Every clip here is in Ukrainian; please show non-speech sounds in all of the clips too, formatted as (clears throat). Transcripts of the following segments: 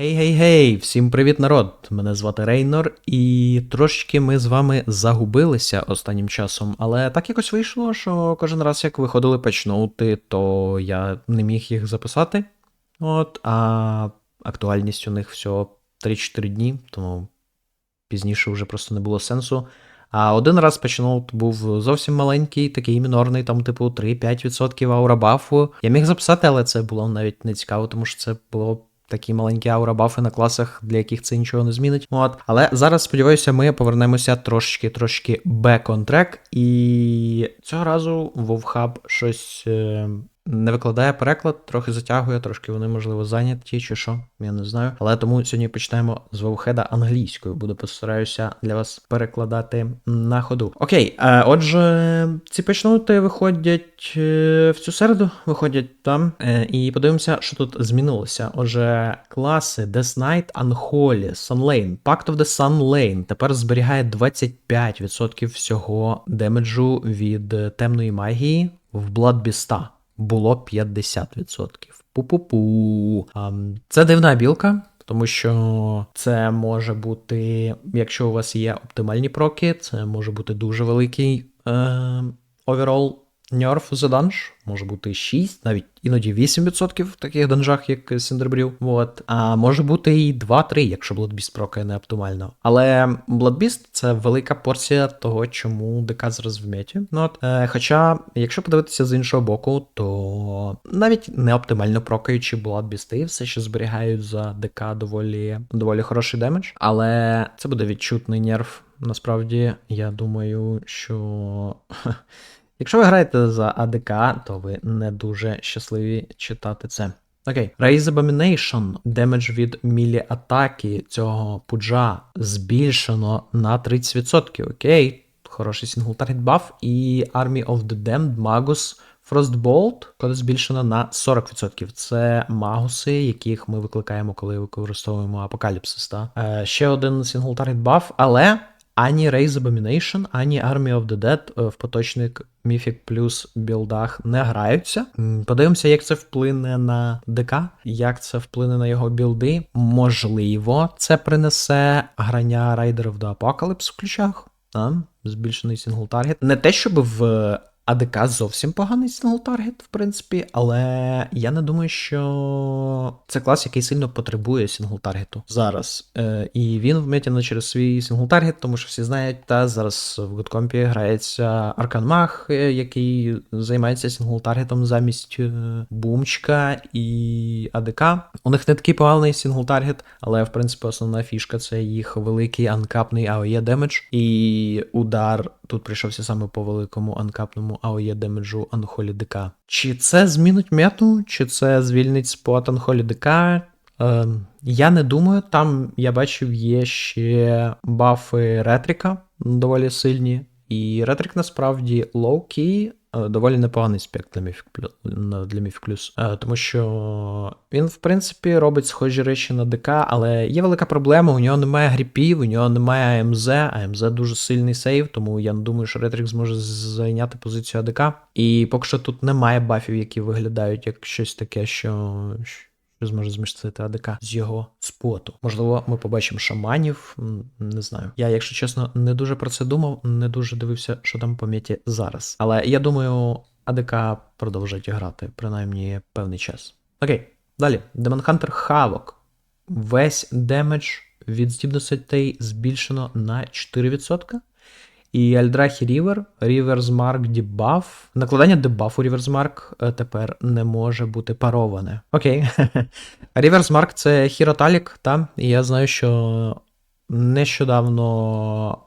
Гей-гей-гей! Всім привіт, народ! Мене звати Рейнор, і трошечки ми з вами загубилися останнім часом, але так якось вийшло, що кожен раз, як виходили патчноути, то я не міг їх записати. От, а актуальність у них всього 3-4 дні, тому пізніше вже просто не було сенсу. А один раз патчноут був зовсім маленький, такий мінорний, там, типу, 3-5% аурабафу. Я міг записати, але це було навіть не цікаво, тому що це було такі маленькі аура-бафи на класах, для яких це нічого не змінить. От. Але зараз, сподіваюся, ми повернемося трошечки трошки on track. І цього разу WoW щось е, не викладає переклад, трохи затягує, трошки вони, можливо, зайняті чи що, я не знаю. Але тому сьогодні почнемо з вовхеда англійською. Буду постараюся для вас перекладати на ходу. Окей, е, отже, ці почнути виходять е, в цю середу, виходять там. Е, і подивимося, що тут змінилося. Отже, класи Death Knight, Unholy, Sunlane, Pact of the Sunlane тепер зберігає 25% всього демеджу від темної магії в Bloodbeast було 50%. Пу-пу-пу. Це дивна білка. Тому що це може бути, якщо у вас є оптимальні проки, це може бути дуже великий оверол Nerf за данж, може бути 6, навіть іноді 8% в таких данжах, як Cinderbrew. Вот. А може бути і 2-3, якщо Bloodbeast прокає не оптимально. Але Bloodbeast це велика порція того, чому ДК зараз в меті. Ну, от. Е, хоча, якщо подивитися з іншого боку, то навіть не оптимально прокаючи Bloodbeast все ще зберігають за ДК доволі, доволі хороший демедж, але це буде відчутний нерв. Насправді, я думаю, що. (laughs) Якщо ви граєте за АДК, то ви не дуже щасливі читати це. Окей, Raise Abomination, демедж від мілі атаки цього пуджа збільшено на 30%. Окей, хороший сингл таргет баф. І Army of the Damned Magus Frostbolt, коли збільшено на 40%. Це магуси, яких ми викликаємо, коли використовуємо апокаліпсис. Та? Е, ще один сингл таргет баф, але ані Raise Abomination, ані Army of the Dead в поточних Mythic плюс білдах не граються. Подивимося, як це вплине на ДК, як це вплине на його білди. Можливо, це принесе грання Райдерів до Апокаліпс в ключах. Збільшений сингл таргет. Не те, щоб в АДК зовсім поганий сингл-таргет, в принципі, але я не думаю, що це клас, який сильно потребує сингл-таргету зараз. Е, І він вмітяно через свій сингл-таргет, тому що всі знають, та зараз в Гудкомпі грається Арканмах, е, який займається сингл-таргетом замість е, Бумчка і АДК. У них не такий поганий сингл-таргет, але в принципі основна фішка це їх великий анкапний AOE демедж, і удар тут прийшовся саме по великому анкапному АОЄ демеджу Анхолі. Чи це змінить мету, чи це звільнить спот Анхолі? Е, я не думаю, там я бачив є ще бафи ретріка доволі сильні. І Ретрик насправді лоу-кey, Е, доволі непоганий спект для Mythic для Mythic Plus. Е, тому що він, в принципі, робить схожі речі на ДК, але є велика проблема, у нього немає гріпів, у нього немає АМЗ, а МЗ дуже сильний сейв, тому я не думаю, що Ретрик зможе зайняти позицію АДК. І поки що тут немає бафів, які виглядають як щось таке, що що зможе змістити АДК з його споту. Можливо, ми побачимо шаманів, не знаю. Я, якщо чесно, не дуже про це думав, не дуже дивився, що там по меті зараз. Але я думаю, АДК продовжить грати, принаймні певний час. Окей, далі. Демон Хантер Хавок. Весь демедж від здібностей збільшено на 4%. І Альдрахі Рівер, Ріверс Марк дебаф. Накладання дебафу Ріверс Марк тепер не може бути пароване. Окей. (laughs) Ріверс Марк це хіроталік, та? І я знаю, що нещодавно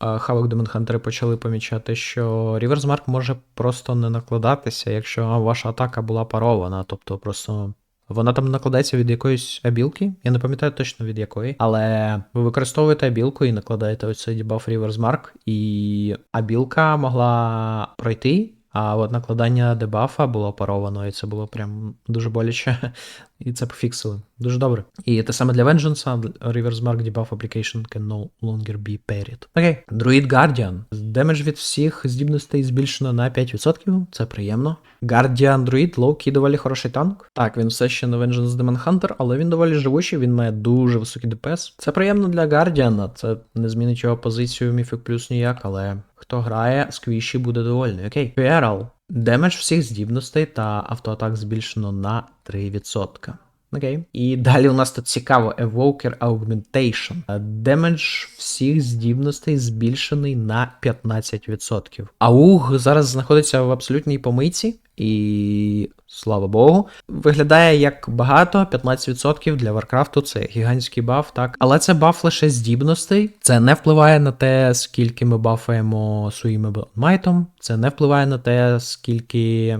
Хавок Демон Хантери почали помічати, що Ріверс Марк може просто не накладатися, якщо ваша атака була парована. Тобто просто вона там накладається від якоїсь абілки, я не пам'ятаю точно від якої, але ви використовуєте абілку і накладаєте ось цей дебаф Reverse Mark, і абілка могла пройти, А от накладання дебафа було паровано, і це було прям дуже боляче. (laughs) І це пофіксили. Дуже добре. І те саме для Vengeance, Reverse Mark Debuff Application can no longer be parried. Окей. Druid Guardian. Демедж від всіх здібностей збільшено на 5%. Це приємно. Guardian Druid, лоу-кі доволі хороший танк. Так, він все ще на Vengeance Demon Hunter, але він доволі живучий, він має дуже високий ДПС. Це приємно для Guardian, це не змінить його позицію Mythic Plus ніяк, але хто грає, сквіші буде довольний. Окей. Feral. Демедж всіх здібностей та автоатак збільшено на 3%. Окей. І далі у нас тут цікаво Evoker Augmentation. Демедж всіх здібностей збільшений на 15%. Ауг зараз знаходиться в абсолютній помийці, і слава Богу, виглядає як багато, 15% для Варкрафту це гігантський баф, так. Але це баф лише здібностей. Це не впливає на те, скільки ми бафаємо своїм майтом, це не впливає на те, скільки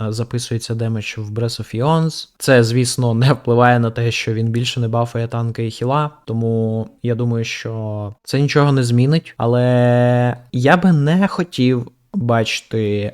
записується демедж в Breath of Eons. Це, звісно, не впливає на те, що він більше не бафає танка і хіла, тому я думаю, що це нічого не змінить. Але я би не хотів бачити.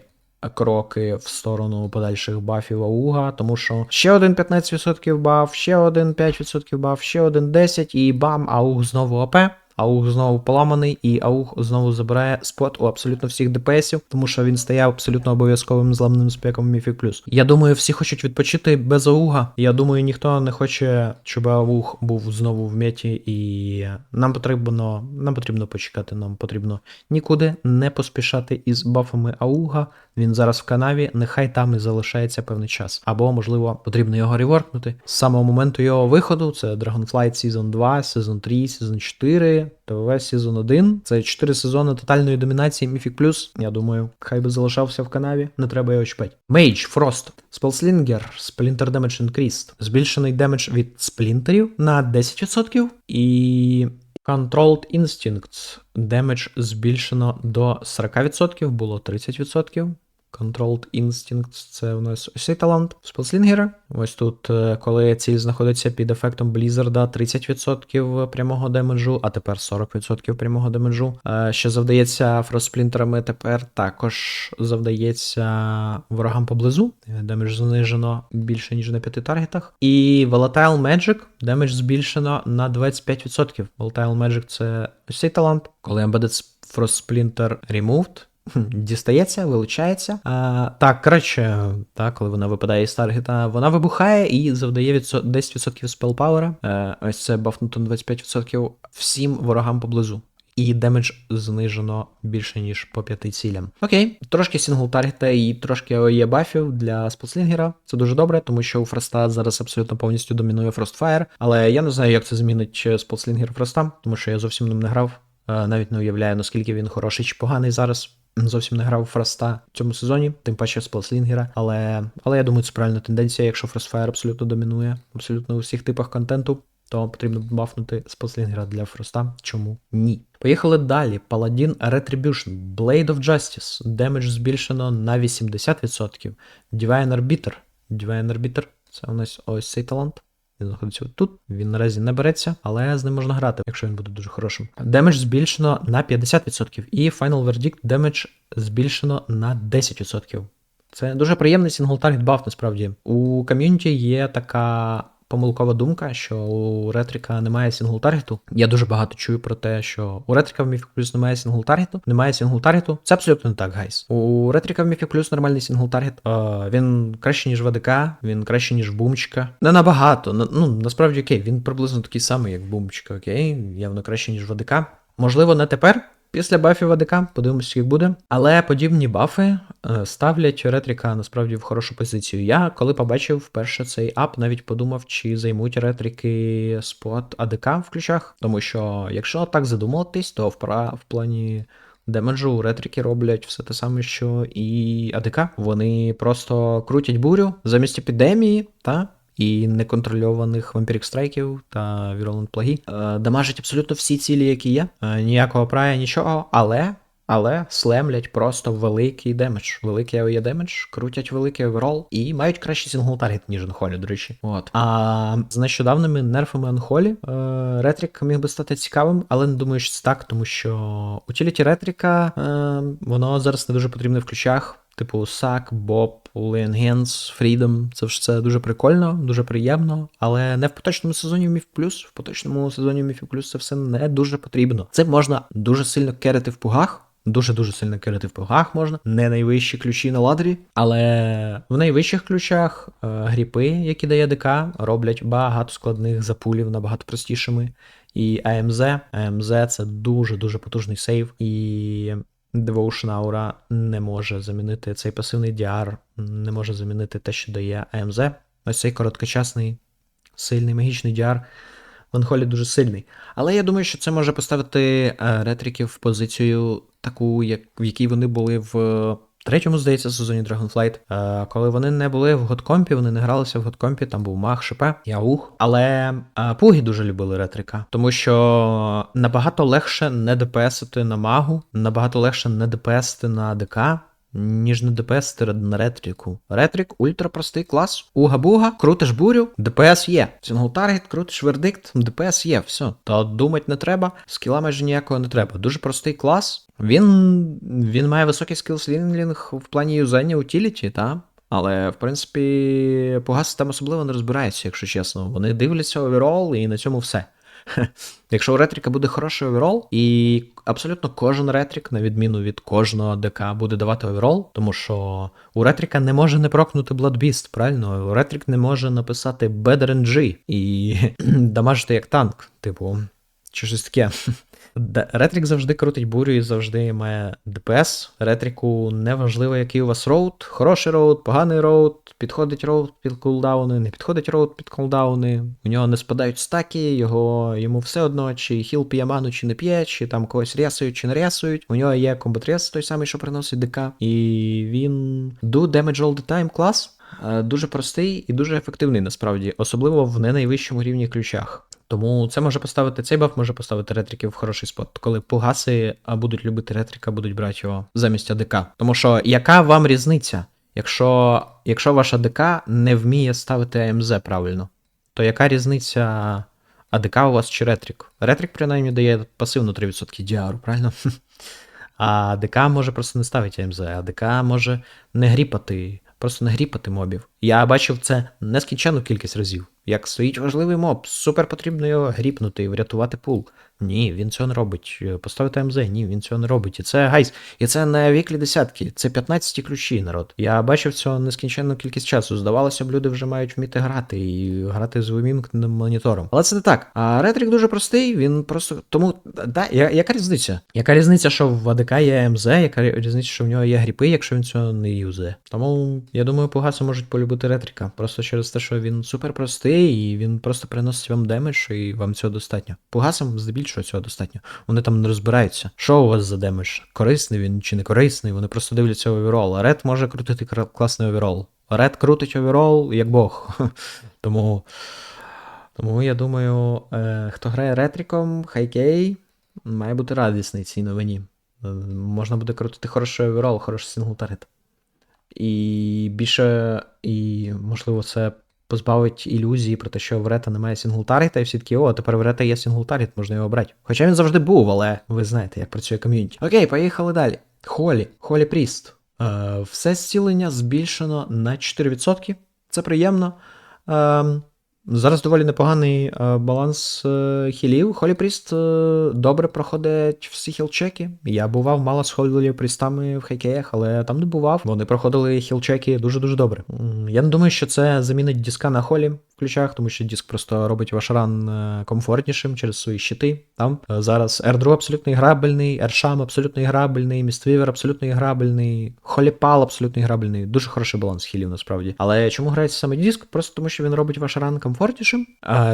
Кроки в сторону подальших бафів Ауга, тому що ще один 15% баф, ще один 5% баф, ще один 10% і бам, ауг знову АП. Ауг знову поламаний, і Ауг знову забирає спот у абсолютно всіх ДПСів, тому що він стає абсолютно обов'язковим зламним спеком Mythic Plus. Я думаю, всі хочуть відпочити без Ауга. Я думаю, ніхто не хоче, щоб Ауг був знову в меті, і нам потрібно нам потрібно почекати. Нам потрібно нікуди не поспішати із бафами Ауга. Він зараз в канаві, нехай там і залишається певний час. Або, можливо, потрібно його реворкнути. З самого моменту його виходу це Dragonflight Season 2, Season 3, Season 4, ТВВ Season 1. Це 4 сезони тотальної домінації Mythic Plus. Я думаю, хай би залишався в канаві, не треба його чіпати. Mage, Frost, Spellslinger, Splinter Damage Increased. Збільшений демедж від сплінтерів на 10%. І. Controlled Instincts. Демедж збільшено до 40%, було 30%. Controlled Instincts це у нас ось цей талант спелслінгера. Ось тут, е, коли ціль знаходиться під ефектом Блізарда, 30% прямого демеджу, а тепер 40% прямого демеджу. Е, що завдається фросплінтерами, тепер також завдається ворогам поблизу. Демедж знижено більше, ніж на 5 таргетах. І Volatile Magic демедж збільшено на 25%. Volatile Magic це ось цей талант. Коли Embedded Frost Splinter Removed, Дістається, вилучається. А, Так, коротше, так, коли вона випадає із таргета, вона вибухає і завдає 10% спелпауера. Ось це бафнуто на 25% всім ворогам поблизу. І демедж знижено більше, ніж по п'яти цілям. Окей, трошки сингл таргета і трошки є бафів для спослінгера. Це дуже добре, тому що у Фроста зараз абсолютно повністю домінує Frostfire. Але я не знаю, як це змінить спослінгер Фроста, тому що я зовсім ним не грав. Навіть не уявляю, наскільки він хороший чи поганий зараз зовсім не грав Фроста в цьому сезоні, тим паче Спелслінгера. Але але я думаю, це правильна тенденція. Якщо Frostfire абсолютно домінує, абсолютно у всіх типах контенту, то потрібно бафнути Спелслінгера для Фроста. Чому ні? Поїхали далі. Paladin Retribution, Blade of Justice. Демедж збільшено на 80%. Divine Arbiter. Divine Arbiter це у нас ось цей талант. Він знаходиться тут. Він наразі не береться, але з ним можна грати, якщо він буде дуже хорошим. Демедж збільшено на 50%. І Final Verdict демедж збільшено на 10%. Це дуже приємний сингл-таргет баф, насправді. У ком'юніті є така помилкова думка, що у Ретрика немає сінгл-таргету. Я дуже багато чую про те, що у Ретрика в Mythic Plus немає сінгл-таргету. Немає сінгл-таргету. Це абсолютно не так, гайс. У Ретрика в Mythic Plus нормальний сінгл-таргет. Він краще, ніж ВДК, він краще, ніж Бумчика. Не набагато. Ну, насправді окей, він приблизно такий самий, як Бумчика, окей, явно краще, ніж ВДК. Можливо, не тепер. Після бафів АДК, подивимося, як буде. Але подібні бафи е, ставлять ретрика насправді в хорошу позицію. Я коли побачив вперше цей ап, навіть подумав, чи займуть ретрики спот АДК в ключах. Тому що, якщо так задумуватись, то в, в плані. Демеджу ретрики роблять все те саме, що і АДК. Вони просто крутять бурю замість епідемії, та і неконтрольованих вампірік страйків та Virulent плагі. Е, дамажить абсолютно всі цілі, які є. Е, ніякого прая, нічого, але. Але слемлять просто великий демедж. Великий AOE демедж, крутять великий оверол і мають кращий сингл таргет, ніж Анхолі, до речі. От. А з нещодавними нерфами Анхолі е, Ретрик міг би стати цікавим, але не думаю, що це так, тому що утіліті Ретрика е, воно зараз не дуже потрібне в ключах. Типу Suck, Bob, Hands, Freedom. Це це дуже прикольно, дуже приємно, але не в поточному сезоні Міф Плюс. В поточному сезоні Міф Плюс це все не дуже потрібно. Це можна дуже сильно керити в пугах. Дуже-дуже сильно керити в пугах можна, не найвищі ключі на ладері, але в найвищих ключах е, гріпи, які дає ДК, роблять багато складних запулів набагато простішими. І АМЗ, АМЗ це дуже-дуже потужний сейв, і Devotion не може замінити цей пасивний DR, не може замінити те, що дає АМЗ. Ось цей короткочасний, сильний магічний DR. Ванхолі дуже сильний. Але я думаю, що це може поставити е, ретриків в позицію таку, як, в якій вони були в третьому, здається, сезоні Dragonflight. Е, коли вони не були в готкомпі, вони не гралися в готкомпі, там був маг, шипе, яух. Але е, пуги дуже любили ретрика, тому що набагато легше не ДПСити на магу, набагато легше не ДПСити на ДК ніж на ДПС на ретріку. Ретрік ультрапростий клас. Уга-буга, крутиш бурю, ДПС є. Сингл таргет, крутиш вердикт, ДПС є, все. Та думати не треба, скіла майже ніякого не треба. Дуже простий клас. Він він має високий скіл-слінглінг в плані юзання утіліті, та? Але, в принципі, Погас там особливо не розбирається, якщо чесно. Вони дивляться оверол і на цьому все. (laughs) Якщо у ретріка буде хороший оверол, і абсолютно кожен ретрік, на відміну від кожного ДК, буде давати оверол, тому що у ретріка не може не прокнути Bloodbeast, правильно? У ретрік не може написати BedRNG і (clears throat) дамажити як танк, типу, чи щось таке. (laughs) Ретрік завжди крутить бурю і завжди має ДПС. Ретріку неважливо, який у вас роут. Хороший роут, поганий роут, підходить роут під кулдауни, не підходить роут під кулдауни. У нього не спадають стаки, його йому все одно, чи хіл п'є ману, чи не п'є, чи там когось рясують, чи не рясують. У нього є комбатрес той самий, що приносить ДК. І він do damage all the time клас. Е, дуже простий і дуже ефективний насправді, особливо в не найвищому рівні ключах. Тому це може поставити цей баф, може поставити ретриків в хороший спот. Коли погаси будуть любити ретрика, будуть брати його замість АДК. Тому що яка вам різниця? Якщо якщо ваша АДК не вміє ставити АМЗ правильно, то яка різниця АДК у вас чи ретрик? Ретрик, принаймні, дає пасивно 3% діару, правильно? (laughs) А АДК може просто не ставити АМЗ, АДК може не гріпати, просто не гріпати мобів. Я бачив це нескінченну кількість разів. Як стоїть важливий моб, супер потрібно його гріпнути і врятувати пул. Ні, він цього не робить. Е, поставити МЗ, ні, він цього не робить. І це гайс. І це не віклі десятки, це 15 ключі, народ. Я бачив цього нескінченну кількість часу. Здавалося б, люди вже мають вміти грати і грати з вимімкненим монітором. Але це не так. А ретрик дуже простий, він просто. Тому, да, я, яка різниця? Яка різниця, що в АДК є МЗ, яка різниця, що в нього є гріпи, якщо він цього не юзає? Тому я думаю, погасо можуть полюбити ретрика. Просто через те, що він супер простий, і він просто приносить вам демедж, і вам цього достатньо. Погасом здебільшого що цього достатньо. Вони там не розбираються. Що у вас за демедж? Корисний він чи не корисний? Вони просто дивляться оверол. А Ред може крутити класний оверол. Ред крутить оверол, як Бог. (laughs) Тому тому я думаю, е, хто грає ретріком, хайкей, має бути радісний цій новині. Е, можна буде крутити хороший оверол, хороший синглтаргет. І більше, і можливо, це позбавить ілюзії про те, що в Рета немає сінглтаргета, і всі такі, о, тепер в Рета є сінглтаргет, можна його брати. Хоча він завжди був, але ви знаєте, як працює ком'юніті. Окей, поїхали далі. Холі, Холі Пріст. Е, Все зцілення збільшено на 4%. Це приємно. Зараз доволі непоганий е, баланс е, хілів. Холіпріст е, добре проходить всі хілчеки. Я бував мало з холіпрістами в хейкеях, але там не бував. Вони проходили хілчеки дуже-дуже добре. Я не думаю, що це замінить диска на холі ключах, тому що диск просто робить ваш ран е, комфортнішим через свої щити. Там е, зараз R2 абсолютно іграбельний, R-Sham абсолютно іграбельний, Mistweaver абсолютно іграбельний, Холіпал абсолютно іграбельний. Дуже хороший баланс хілів насправді. Але чому грається саме диск? Просто тому, що він робить ваш ран комфортнішим.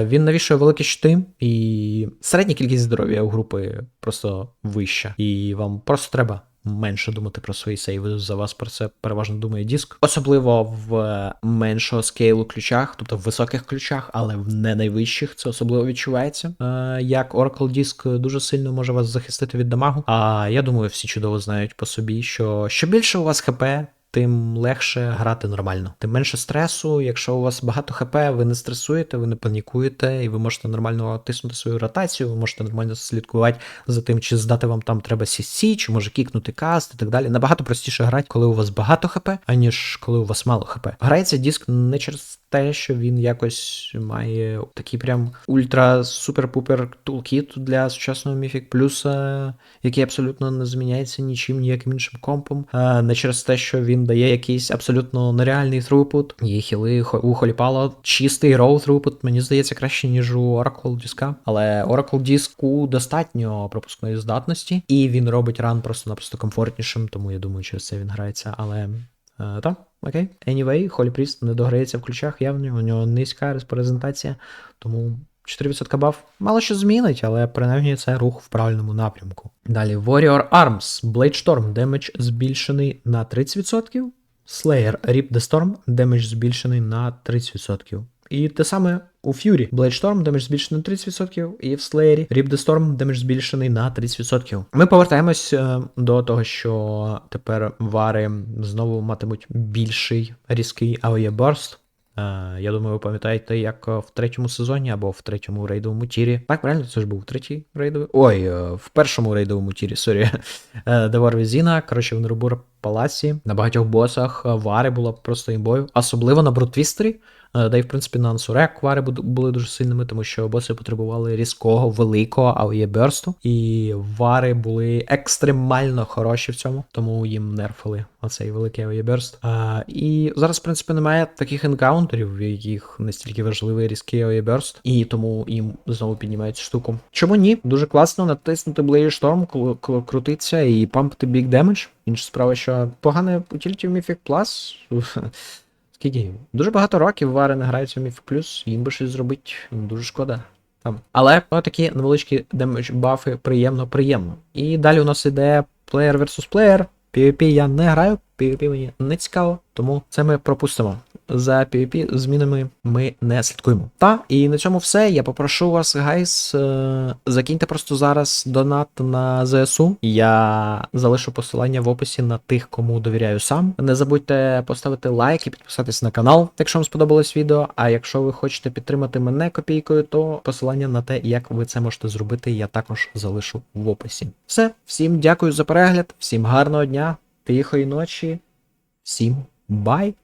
Він навішує великі щити, і середня кількість здоров'я у групи просто вища. І вам просто треба менше думати про свої сейви. За вас про це переважно думає диск. Особливо в меншого скейлу ключах, тобто в високих ключах, але в не найвищих це особливо відчувається. Е, як Oracle Disk дуже сильно може вас захистити від дамагу. А я думаю, всі чудово знають по собі, що що більше у вас ХП, тим легше грати нормально. Тим менше стресу. Якщо у вас багато ХП, ви не стресуєте, ви не панікуєте, і ви можете нормально тиснути свою ротацію, ви можете нормально слідкувати за тим, чи здати вам там треба CC, чи може кікнути каст і так далі. Набагато простіше грати, коли у вас багато ХП, аніж коли у вас мало ХП. Грається диск не через те, що він якось має такий прям ультра-супер-пупер тулкіт для сучасного Mythic Plus, е, який абсолютно не зміняється нічим, ніяким іншим компом. Е, Не через те, що він дає якийсь абсолютно нереальний throughput. Є хіли у Холіпало чистий raw throughput, мені здається, краще, ніж у Oracle диска. Але Oracle диску достатньо пропускної здатності, і він робить ран просто-напросто комфортнішим, тому я думаю, через це він грається. Але Е, так, окей. Anyway, Holy Priest не дограється в ключах явно, у нього низька респрезентація, тому 4% баф мало що змінить, але принаймні це рух в правильному напрямку. Далі Warrior Arms, Blade Storm, демедж збільшений на 30%. Slayer Rip the Storm, демедж збільшений на 30%. І те саме у Fury. Blade Storm демедж збільшений на 30%, і в Slayer Rip the Storm демедж збільшений на 30%. Ми повертаємось е, до того, що тепер вари знову матимуть більший різкий. Е, Я думаю, ви пам'ятаєте, як е, в третьому сезоні або в третьому рейдовому тірі. Так, правильно, це ж був третій рейдовий. Ой, е, в першому рейдовому тірі, сорі. Девор Візіна, коротше, в Нерубур Палаці. На багатьох босах е, вари була просто імбою, особливо на Брутвістері. Е, Та й, в принципі, на Ансурек вари були дуже сильними, тому що боси потребували різкого, великого AOE берсту, і вари були екстремально хороші в цьому, тому їм нерфили оцей великий AOE берст. І зараз, в принципі, немає таких енкаунтерів, в яких настільки важливий різкий AOE берст, і тому їм знову піднімають штуку. Чому ні? Дуже класно натиснути Blade Storm, крутиться, і пампити Big Damage. Інша справа, що погане utility в Mythic Plus. Скільки? Дуже багато років вари не грають в Міф плюс, їм би щось зробити, дуже шкода. Там. Але ну, такі невеличкі демедж бафи приємно, приємно. І далі у нас іде плеєр versus плеєр. PvP я не граю, PvP мені не цікаво, тому це ми пропустимо. За PvP змінами ми не слідкуємо. Та, і на цьому все. Я попрошу вас, гайс, е, закиньте просто зараз донат на ЗСУ. Я залишу посилання в описі на тих, кому довіряю сам. Не забудьте поставити лайк і підписатись на канал, якщо вам сподобалось відео. А якщо ви хочете підтримати мене копійкою, то посилання на те, як ви це можете зробити, я також залишу в описі. Все, всім дякую за перегляд, всім гарного дня, тихої ночі, всім бай!